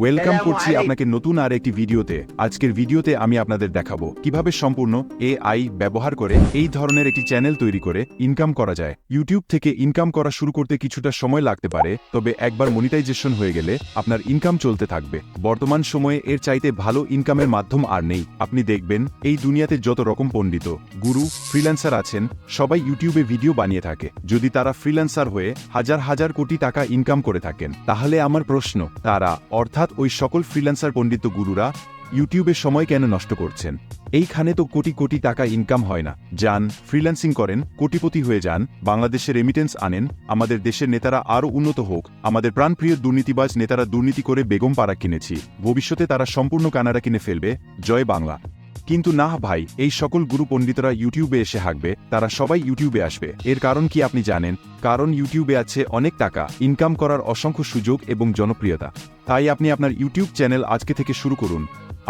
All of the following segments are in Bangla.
ওয়েলকাম করছি আপনাকে নতুন আর একটি ভিডিওতে। আজকের ভিডিওতে আমি আপনাদের দেখাবো কীভাবে সম্পূর্ণ এআই ব্যবহার করে এই ধরনের একটি চ্যানেল তৈরি করে ইনকাম করা যায়। ইউটিউব থেকে ইনকাম করা শুরু করতে কিছুটা সময় লাগতে পারে তবে একবার মনিটাইজেশন হয়ে গেলে আপনার ইনকাম চলতে থাকবে। বর্তমান সময়ে এর চাইতে ভালো ইনকামের মাধ্যম আর নেই। আপনি দেখবেন এই দুনিয়াতে যত রকম পণ্ডিত গুরু ফ্রিল্যান্সার আছেন সবাই ইউটিউবে ভিডিও বানিয়ে থাকে। যদি তারা ফ্রিল্যান্সার হয়ে হাজার হাজার কোটি টাকা ইনকাম করে থাকেন তাহলে আমার প্রশ্ন তারা অর্থাৎ ওই সকল ফ্রিল্যান্সার পণ্ডিত গুরুরা ইউটিউবে সময় কেন নষ্ট করছেন? এইখানে তো কোটি কোটি টাকা ইনকাম হয় না। যান, ফ্রিল্যান্সিং করেন, কোটিপতি হয়ে যান, বাংলাদেশের রেমিটেন্স আনেন, আমাদের দেশের নেতারা আরও উন্নত হোক, আমাদের প্রাণপ্রিয় দুর্নীতিবাজ নেতারা দুর্নীতি করে বেগম পাড়া কিনেছি, ভবিষ্যতে তারা সম্পূর্ণ কানাডা কিনে ফেলবে, জয় বাংলা। কিন্তু না ভাই, এই সকল গুরু পণ্ডিতরা ইউটিউবে এসে হাঁকবে, তারা সবাই ইউটিউবে আসবে। এর কারণ কি আপনি জানেন? কারণ ইউটিউবে আছে অনেক টাকা ইনকাম করার অসংখ্য সুযোগ এবং জনপ্রিয়তা। তাই আপনি আপনার ইউটিউব চ্যানেল আজকে থেকে শুরু করুন।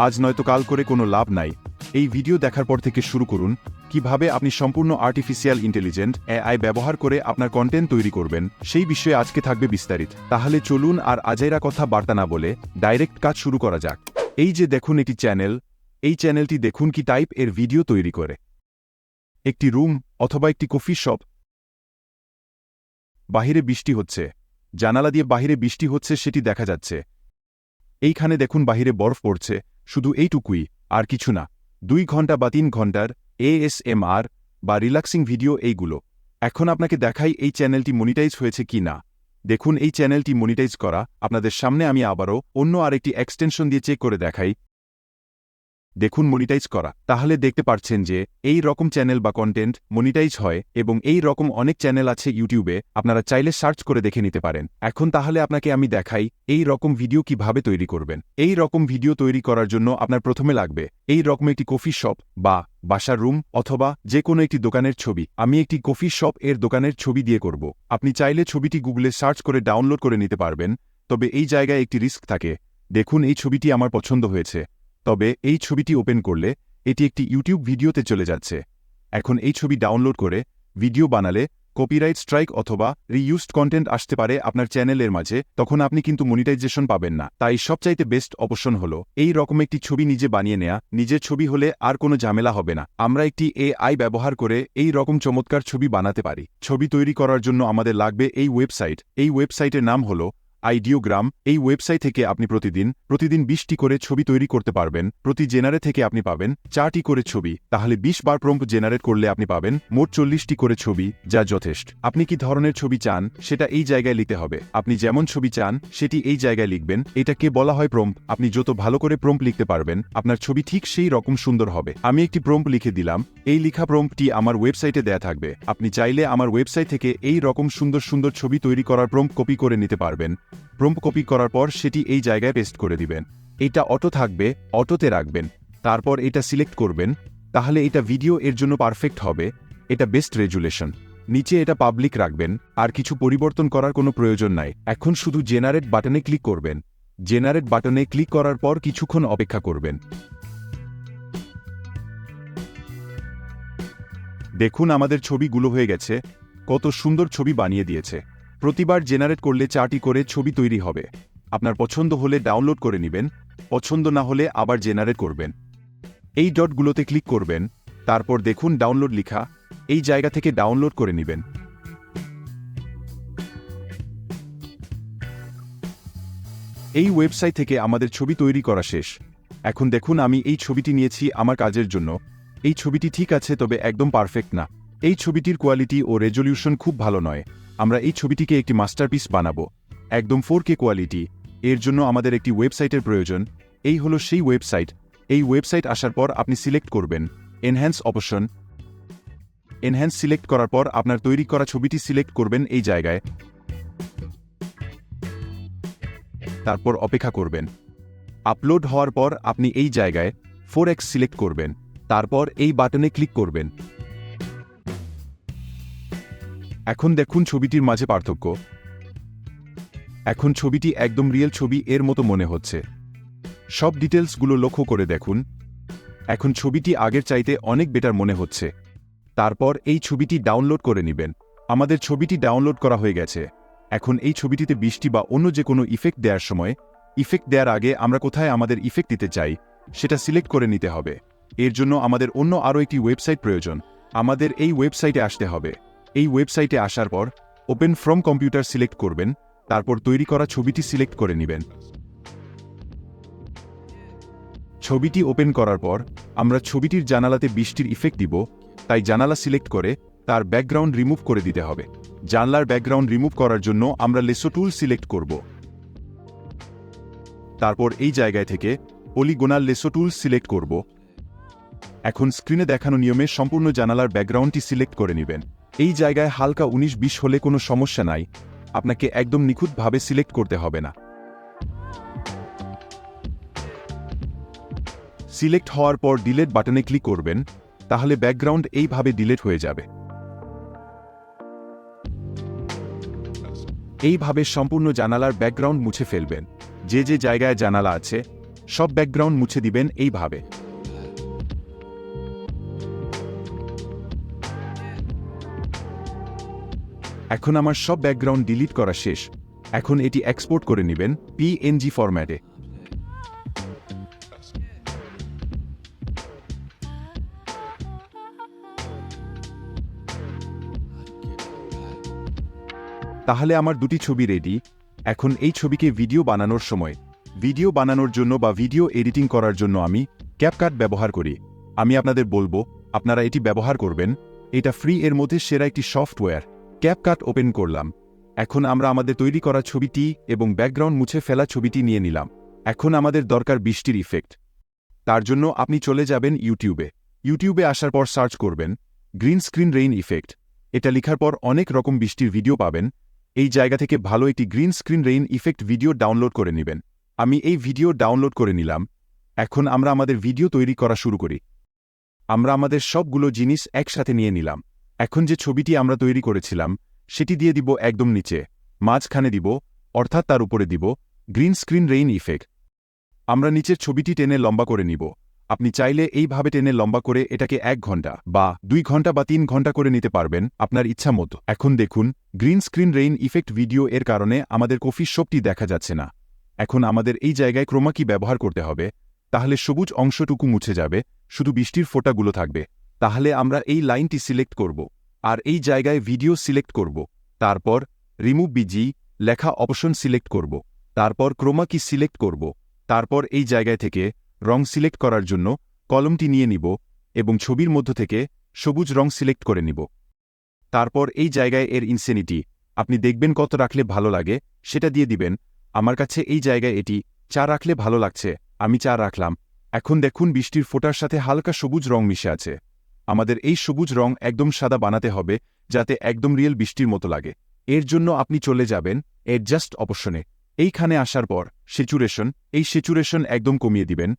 আজ নয়তো কাল করে কোনো লাভ নাই। এই ভিডিও দেখার পর থেকে শুরু করুন, কীভাবে আপনি সম্পূর্ণ আর্টিফিশিয়াল ইন্টেলিজেন্ট এআই ব্যবহার করে আপনার কন্টেন্ট তৈরি করবেন, সেই বিষয়ে আজকে থাকবে বিস্তারিত। তাহলে চলুন আর আজাইরা কথা বার্তা না বলে ডাইরেক্ট কাজ শুরু করা যাক। এই যে দেখুন একটি চ্যানেল এই চ্যানেলটি দেখুন কি টাইপের ভিডিও তৈরি করে। একটি রুম অথবা একটি কফি শপ বাহিরে বৃষ্টি হচ্ছে। জানালা দিয়ে বাহিরে বৃষ্টি হচ্ছে সেটি দেখা যাচ্ছে। এইখানে দেখুন বাহিরে বরফ পড়ছে। শুধু এইটুকুই, আর কিছু না। দুই ঘণ্টা বা তিন ঘণ্টার এএসএমআর বা রিল্যাক্সিং ভিডিও এইগুলো। এখন আপনাকে দেখাই এই চ্যানেলটি মনিটাইজ হয়েছে কি না। দেখুন এই চ্যানেলটি মনিটাইজ করা। আপনাদের সামনে আমি আবারও অন্য আরেকটি এক্সটেনশন দিয়ে চেক করে দেখাই। দেখুন মনিটাইজ করা। তাহলে দেখতে পাচ্ছেন যে, এই রকম চ্যানেল বা কন্টেন্ট মনিটাইজ হয় এবং এই রকম অনেক চ্যানেল আছে ইউটিউবে আপনারা চাইলে সার্চ করে দেখে নিতে পারেন। এখন তাহলে আপনাকে আমি দেখাই, এই রকম ভিডিও কীভাবে তৈরি করবেন। এই রকম ভিডিও তৈরি করার জন্য আপনার প্রথমে লাগবে, এই রকম একটি কফি শপ বা বাসার রুম অথবা যে কোনো একটি দোকানের ছবি। আমি একটি কফি শপ এর দোকানের ছবি দিয়ে করব। আপনি চাইলে ছবিটি গুগলে সার্চ করে ডাউনলোড করে নিতে পারবেন, তবে এই জায়গায় একটি রিস্ক থাকে। দেখুন এই ছবিটি আমার পছন্দ হয়েছে। তবে এই ছবিটি ওপেন করলে এটি একটি ইউটিউব ভিডিওতে চলে যাচ্ছে। এখন এই ছবি ডাউনলোড করে ভিডিও বানালে কপিরাইট স্ট্রাইক অথবা রিইউজড কন্টেন্ট আসতে পারে আপনার চ্যানেলের মাঝে, তখন আপনি কিন্তু মনিটাইজেশন পাবেন না। তাই সবচাইতে বেস্ট অপশন হল, এই রকম একটি ছবি নিজে বানিয়ে নেয়া। নিজের ছবি হলে আর কোনো ঝামেলা হবে না। আমরা একটি এআই ব্যবহার করে এই রকম চমৎকার ছবি বানাতে পারি। ছবি তৈরি করার জন্য আমাদের লাগবে এই ওয়েবসাইট। এই ওয়েবসাইটের নাম হল আইডিওগ্রাম, এই ওয়েবসাইট থেকে আপনি প্রতিদিন প্রতিদিন বিশটি করে ছবি তৈরি করতে পারবেন। প্রতি জেনারে থেকে আপনি পাবেন চারটি করে ছবি। তাহলে বিশ বার প্রম্প জেনারেট করলে আপনি পাবেন মোট চল্লিশটি করে ছবি, যা যথেষ্ট। আপনি কি ধরনের ছবি চান, সেটা এই জায়গায় লিখতে হবে। আপনি যেমন ছবি চান, সেটি এই জায়গায় লিখবেন। এটাকে বলা হয় প্রম্প আপনি যত ভালো করে প্রম্প লিখতে পারবেন, আপনার ছবি ঠিক সেই রকম সুন্দর হবে। আমি একটি প্রম্প লিখে দিলাম। এই লিখা প্রম্পটি আমার ওয়েবসাইটে দেয়া থাকবে। আপনি চাইলে আমার ওয়েবসাইট থেকে এই রকম সুন্দর সুন্দর ছবি তৈরি করার প্রম্প কপি করে নিতে পারবেন। প্রম্প কপি করার পর সেটি এই জায়গায় পেস্ট করে দিবেন। এটা অটো থাকবে, অটোতে রাখবেন। তারপর এটা সিলেক্ট করবেন। তাহলে এটা ভিডিও এর জন্য পারফেক্ট হবে। এটা বেস্ট রেজুলেশন। নিচে এটা পাবলিক রাখবেন। আর কিছু পরিবর্তন করার কোনো প্রয়োজন নাই। এখন শুধু জেনারেট বাটনে ক্লিক করবেন। জেনারেট বাটনে ক্লিক করার পর কিছুক্ষণ অপেক্ষা করবেন। দেখুন আমাদের ছবিগুলো হয়ে গেছে। কত সুন্দর ছবি বানিয়ে দিয়েছে। প্রতিবার জেনারেট করলে চারটি করে ছবি তৈরি হবে। আপনার পছন্দ হলে ডাউনলোড করে নেবেন, পছন্দ না হলে আবার জেনারেট করবেন। এই ডটগুলোতে ক্লিক করবেন, তারপর দেখুন ডাউনলোড লিখা, এই জায়গা থেকে ডাউনলোড করে নেবেন। এই ওয়েবসাইট থেকে আমাদের ছবি তৈরি করা শেষ। এখন দেখুন আমি এই ছবিটি নিয়েছি আমার কাজের জন্য। এই ছবিটি ঠিক আছে, তবে একদম পারফেক্ট না। এই ছবিটির কোয়ালিটি ও রেজলিউশন খুব ভালো নয়। আমরা এই ছবিটিকে একটি মাস্টারপিস বানাবো। একদম ফোর কে কোয়ালিটি। এর জন্য আমাদের একটি ওয়েবসাইটের প্রয়োজন। এই হলো সেই ওয়েবসাইট। এই ওয়েবসাইট আসার পর আপনি সিলেক্ট করবেন। এনহ্যান্স অপশন এনহ্যান্স সিলেক্ট করার পর আপনার তৈরি করা ছবিটি সিলেক্ট করবেন এই জায়গায়। তারপর অপেক্ষা করবেন। আপলোড হওয়ার পর আপনি এই জায়গায় ফোর এক্স সিলেক্ট করবেন। তারপর এই বাটনে ক্লিক করবেন। এখন দেখুন ছবিটির মাঝে পার্থক্য। এখন ছবিটি একদম রিয়েল ছবি এর মতো মনে হচ্ছে। সব ডিটেলসগুলো লক্ষ্য করে দেখুন। এখন ছবিটি আগের চাইতে অনেক বেটার মনে হচ্ছে। তারপর এই ছবিটি ডাউনলোড করে নেবেন। আমাদের ছবিটি ডাউনলোড করা হয়ে গেছে। এখন এই ছবিটিতে বৃষ্টি বা অন্য যে কোনো ইফেক্ট দেওয়ার সময় ইফেক্ট দেওয়ার আগে আমরা কোথায় আমাদের ইফেক্ট দিতে চাই, সেটা সিলেক্ট করে নিতে হবে। এর জন্য আমাদের অন্য আরও একটি ওয়েবসাইট প্রয়োজন। আমাদের এই ওয়েবসাইটে আসতে হবে। এই ওয়েবসাইটে আসার পর, ওপেন ফ্রম কম্পিউটার সিলেক্ট করবেন, তারপর তৈরি করা ছবিটি সিলেক্ট করে নেবেন। ছবিটি ওপেন করার পর, আমরা ছবিটির জানালাতে বৃষ্টির ইফেক্ট দিব, তাই জানালা সিলেক্ট করে তার ব্যাকগ্রাউন্ড রিমুভ করে দিতে হবে। জানলার ব্যাকগ্রাউন্ড রিমুভ করার জন্য আমরা লেসো টুল সিলেক্ট করব। তারপর এই জায়গায় থেকে পলিগোনাল লেসো টুল সিলেক্ট করব। এখন স্ক্রিনে দেখানো নিয়মে সম্পূর্ণ জানালার ব্যাকগ্রাউন্ডটি সিলেক্ট করে নেবেন। এই জায়গায় হালকা উনিশ বিশ হলে কোনো সমস্যা নাই। আপনাকে একদম নিখুঁতভাবে সিলেক্ট করতে হবে না। সিলেক্ট হওয়ার পর ডিলেট বাটনে ক্লিক করবেন, তাহলে ব্যাকগ্রাউন্ড এইভাবে ডিলেট হয়ে যাবে। এইভাবে সম্পূর্ণ জানালার ব্যাকগ্রাউন্ড মুছে ফেলবেন। যে যে জায়গায় জানালা আছে, সব ব্যাকগ্রাউন্ড মুছে দিবেন এইভাবে। এখন আমার সব ব্যাকগ্রাউন্ড ডিলিট করা শেষ। এখন এটি এক্সপোর্ট করে নেবেন পিএনজি ফরম্যাটে তাহলে আমার দুটি ছবি রেডি এখন এই ছবিকে ভিডিও বানানোর সময়। ভিডিও বানানোর জন্য বা ভিডিও এডিটিং করার জন্য আমি ক্যাপকাট ব্যবহার করি। আমি আপনাদের বলব, আপনারা এটি ব্যবহার করবেন। এটা ফ্রি এর মধ্যে সেরা একটি সফটওয়্যার ক্যাপকাট ওপেন করলাম। এখন আমরা আমাদের তৈরি করা ছবিটি এবং ব্যাকগ্রাউন্ড মুছে ফেলা ছবিটি নিয়ে নিলাম। এখন আমাদের দরকার বৃষ্টির ইফেক্ট তার জন্য আপনি চলে যাবেন ইউটিউবে ইউটিউবে আসার পর সার্চ করবেন গ্রিন স্ক্রিন রেইন ইফেক্ট এটা লেখার পর অনেক রকম বৃষ্টির ভিডিও পাবেন। এই জায়গা থেকে ভালো একটি green screen rain effect video download করে নেবেন। আমি এই ভিডিও ডাউনলোড করে নিলাম। এখন আমরা আমাদের ভিডিও তৈরি করা শুরু করি। আমরা আমাদের সবগুলো জিনিস একসাথে নিয়ে নিলাম। এখন যে ছবিটি আমরা তৈরি করেছিলাম, সেটি দিয়ে দিব একদম নিচে, মাঝখানে দিব, অর্থাৎ তার উপরে দিব, গ্রিন স্ক্রিন রেইন ইফেক্ট। আমরা নিচের ছবিটি টেনে লম্বা করে নিব। আপনি চাইলে এইভাবে টেনে লম্বা করে এটাকে এক ঘণ্টা বা দুই ঘণ্টা বা তিন ঘণ্টা করে নিতে পারবেন আপনার ইচ্ছা মতো। এখন দেখুন, green screen rain effect video এর কারণে আমাদের কফি শপটি দেখা যাচ্ছে না। এখন আমাদের এই জায়গায় ক্রোমাকি ব্যবহার করতে হবে, তাহলে সবুজ অংশটুকু মুছে যাবে, শুধু বৃষ্টির ফোঁটাগুলো থাকবে। তাহলে আমরা এই লাইনটি সিলেক্ট করব আর এই জায়গায় ভিডিও সিলেক্ট করব। তারপর রিমুভ বিজি লেখা অপশন সিলেক্ট করব। তারপর ক্রোমা কি সিলেক্ট করব। তারপর এই জায়গায় থেকে রং সিলেক্ট করার জন্য কলমটি নিয়ে নিব এবং ছবির মধ্য থেকে সবুজ রং সিলেক্ট করে নিব। তারপর এই জায়গায় এর ইনসেনিটি আপনি দেখবেন কত রাখলে ভালো লাগে, সেটা দিয়ে দিবেন। আমার কাছে এই জায়গায় এটি চা রাখলে ভালো লাগছে, আমি চা রাখলাম। এখন দেখুন বৃষ্টির ফোটার সাথে হালকা সবুজ রং মিশে আছে। আমাদের এই সবুজ রং একদম সাদা বানাতে হবে, যাতে একদম রিয়েল বৃষ্টির মতো লাগে। এর জন্য আপনি চলে যাবেন অ্যাডজাস্ট অপশনে এইখানে আসার পর সেচুরেশন এই সেচুরেশন একদম কমিয়ে দিবেন।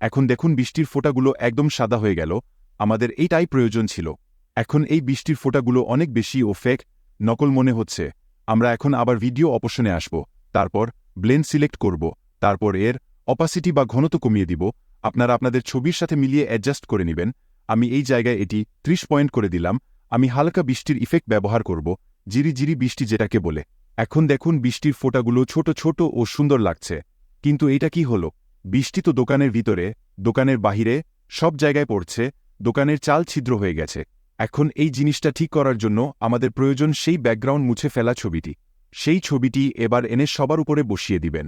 এখন দেখুন বৃষ্টির ফোঁটাগুলো একদম সাদা হয়ে গেল। আমাদের এইটাই প্রয়োজন ছিল। এখন এই বৃষ্টির ফোঁটাগুলো অনেক বেশি ও ফেক নকল মনে হচ্ছে। আমরা এখন আবার ভিডিও অপশনে আসব। তারপর ব্লেন সিলেক্ট করব। তারপর এর অপাসিটি বা ঘনত্ব কমিয়ে দিব। আপনারা আপনাদের ছবির সাথে মিলিয়ে অ্যাডজাস্ট করে নেবেন। আমি এই জায়গায় এটি ত্রিশ পয়েন্ট করে দিলাম। আমি হালকা বৃষ্টির ইফেক্ট ব্যবহার করব, জিরি জিরি বৃষ্টি যেটাকে বলে। এখন দেখুন বৃষ্টির ফোঁটাগুলো ছোট ছোট ও সুন্দর লাগছে। কিন্তু এটা কি হলো? বৃষ্টি তো দোকানের ভিতরে, দোকানের বাহিরে, সব জায়গায় পড়ছে, দোকানের চাল ছিদ্র হয়ে গেছে। এখন এই জিনিসটা ঠিক করার জন্য আমাদের প্রয়োজন সেই ব্যাকগ্রাউন্ড মুছে ফেলা ছবিটি। সেই ছবিটি এবার এনে সবার উপরে বসিয়ে দিবেন।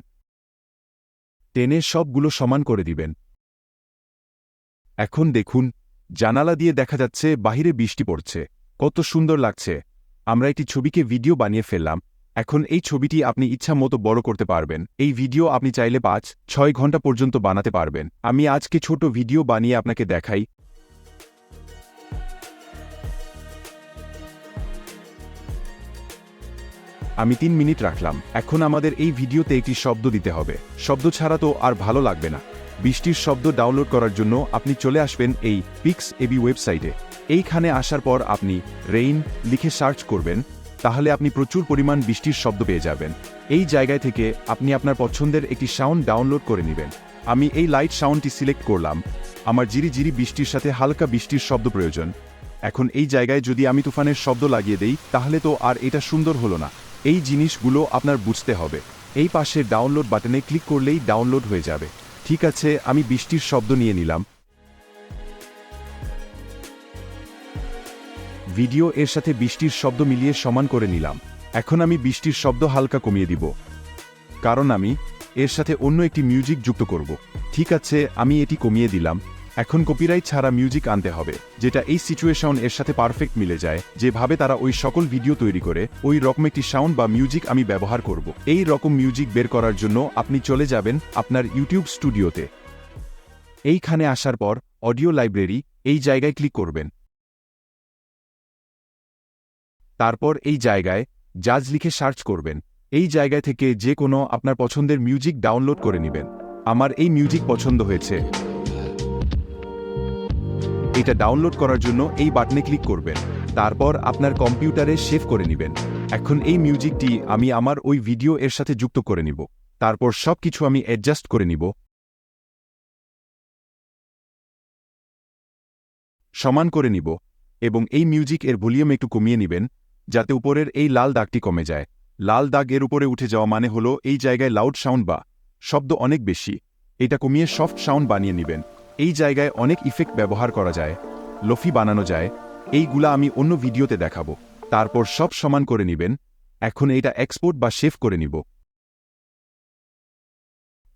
টেনে সবগুলো সমান করে দিবেন। এখন দেখুন, জানালা দিয়ে দেখা যাচ্ছে বাহিরে বৃষ্টি পড়ছে। কত সুন্দর লাগছে। আমরা একটি ছবিকে ভিডিও বানিয়ে ফেললাম। এখন এই ছবিটি আপনি ইচ্ছা মতো বড় করতে পারবেন। এই ভিডিও আপনি চাইলে পাঁচ, ছয় ঘণ্টা পর্যন্ত বানাতে পারবেন। আমি আজকে ছোট ভিডিও বানিয়ে আপনাকে দেখাই। আমি তিন মিনিট রাখলাম। এখন আমাদের এই ভিডিওতে একটি শব্দ দিতে হবে। শব্দ ছাড়া তো আর ভালো লাগবে না। বৃষ্টির শব্দ ডাউনলোড করার জন্য আপনি চলে আসবেন এই পিক্স এবি ওয়েবসাইটে এইখানে আসার পর আপনি রেইন লিখে সার্চ করবেন, তাহলে আপনি প্রচুর পরিমাণ বৃষ্টির শব্দ পেয়ে যাবেন। এই জায়গায় থেকে আপনি আপনার পছন্দের একটি সাউন্ড ডাউনলোড করে নেবেন। আমি এই লাইট সাউন্ডটি সিলেক্ট করলাম। আমার জিরি জিরি বৃষ্টির সাথে হালকা বৃষ্টির শব্দ প্রয়োজন। এখন এই জায়গায় যদি আমি তুফানের শব্দ লাগিয়ে দেই, তাহলে তো আর এটা সুন্দর হলো না। এই জিনিসগুলো আপনার বুঝতে হবে। এই পাশের ডাউনলোড বাটনে ক্লিক করলেই ডাউনলোড হয়ে যাবে। ঠিক আছে, আমি বৃষ্টির শব্দ নিয়ে নিলাম। ভিডিও এর সাথে বৃষ্টির শব্দ মিলিয়ে সমান করে নিলাম। এখন আমি বৃষ্টির শব্দ হালকা কমিয়ে দিব। কারণ আমি এর সাথে অন্য একটি মিউজিক যুক্ত করব। ঠিক আছে, আমি এটি কমিয়ে দিলাম। এখন কপিরাইট ছাড়া মিউজিক আনতে হবে, যেটা এই সিচুয়েশন এর সাথে পারফেক্ট মিলে যায় যেভাবে তারা ওই সকল ভিডিও তৈরি করে, ওই রকম একটি সাউন্ড বা মিউজিক আমি ব্যবহার করব। এই রকম মিউজিক বের করার জন্য আপনি চলে যাবেন আপনার ইউটিউব স্টুডিওতে এইখানে আসার পর অডিও লাইব্রেরি এই জায়গায় ক্লিক করবেন। তারপর এই জায়গায় জাজ লিখে সার্চ করবেন। এই জায়গায় থেকে যে কোনো আপনার পছন্দের মিউজিক ডাউনলোড করে নেবেন। আমার এই মিউজিক পছন্দ হয়েছে। এটা ডাউনলোড করার জন্য এই বাটনে ক্লিক করবেন। তারপর আপনার কম্পিউটারে সেভ করে নেবেন। এখন এই মিউজিকটি আমি আমার ওই ভিডিও এর সাথে যুক্ত করে নিব। তারপর সব কিছু আমি অ্যাডজাস্ট করে নিব। সমান করে নিব এবং এই মিউজিক এর ভলিউম একটু কমিয়ে নেবেন, যাতে উপরের এই লাল দাগটি কমে যায়। লাল দাগ এর উপরে উঠে যাওয়া মানে হলো এই জায়গায় লাউড সাউন্ড বা শব্দ অনেক বেশি। এটা কমিয়ে সফট সাউন্ড বানিয়ে নেবেন। এই জায়গায় অনেক ইফেক্ট ব্যবহার করা যায়, লফি বানানো যায়, এইগুলা আমি অন্য ভিডিওতে দেখাবো। তারপর সব সমান করে নেবেন, এখন এটা এক্সপোর্ট বা সেভ করে নিব।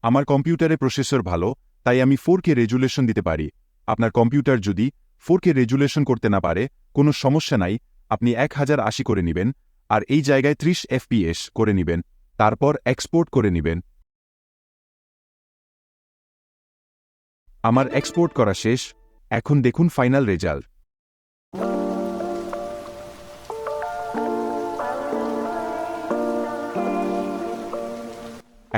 আমার কম্পিউটারে প্রসেসর ভালো, তাই আমি ফোর কে রেজুলেশন দিতে পারি। আপনার কম্পিউটার যদি ফোর কে রেজুলেশন করতে না পারে, কোনো সমস্যা নাই, আপনি এক হাজার আশি করে নেবেন, আর এই জায়গায় ত্রিশ এফপিএস করে নেবেন, তারপর এক্সপোর্ট করে নেবেন। আমার এক্সপোর্ট করা শেষ এখন দেখুন ফাইনাল রেজাল্ট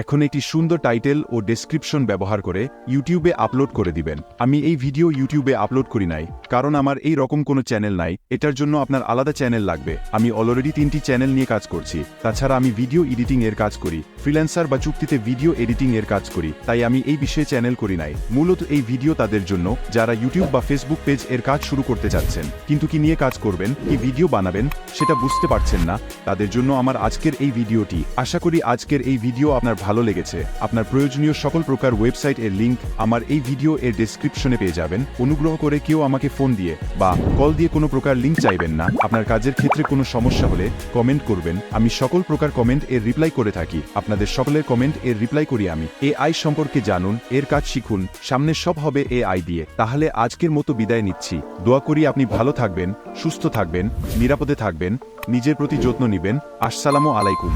এখন একটি সুন্দর টাইটেল ও ডেসক্রিপশন ব্যবহার করে ইউটিউবে আপলোড করে দিবেন। আমি এই ভিডিও ইউটিউবে আপলোড করি নাই, কারণ আমার এই রকম কোনো চ্যানেল নাই, এটার জন্য আপনার আলাদা চ্যানেল লাগবে। আমি অলরেডি তিনটি চ্যানেল নিয়ে কাজ করছি, তাছাড়া আমি ভিডিও এডিটিং এর কাজ করি, ফ্রিল্যান্সার বা চুক্তিতে ভিডিও এডিটিং এর কাজ করি, তাই আমি এই বিষয়ে চ্যানেল করি নাই। মূলত এই ভিডিও তাদের জন্য, যারা ইউটিউব বা ফেসবুক পেজ এর কাজ শুরু করতে চাচ্ছেন, কিন্তু কি নিয়ে কাজ করবেন, কি ভিডিও বানাবেন, সেটা বুঝতে পারছেন না, তাদের জন্য আমার আজকের এই ভিডিওটি। আশা করি আজকের এই ভিডিও আপনার ভালো লেগেছে। আপনার প্রয়োজনীয় সকল প্রকার ওয়েবসাইট এর লিঙ্ক আমার এই ভিডিও এর ডেসক্রিপশনে পেয়ে যাবেন। অনুগ্রহ করে কেউ আমাকে ফোন দিয়ে বা কল দিয়ে কোনো প্রকার লিঙ্ক চাইবেন না। আপনার কাজের ক্ষেত্রে কোনো সমস্যা হলে কমেন্ট করবেন। আমি সকল প্রকার কমেন্ট এর রিপ্লাই করে থাকি। আপনাদের সকলের কমেন্ট এর রিপ্লাই করি আমি। এ আই সম্পর্কে জানুন, এর কাজ শিখুন, সামনে সব হবে এ আই দিয়ে। তাহলে আজকের মতো বিদায় নিচ্ছি। দোয়া করি আপনি ভালো থাকবেন, সুস্থ থাকবেন, নিরাপদে থাকবেন, নিজের প্রতি যত্ন নিবেন। আসসালামু আলাইকুম।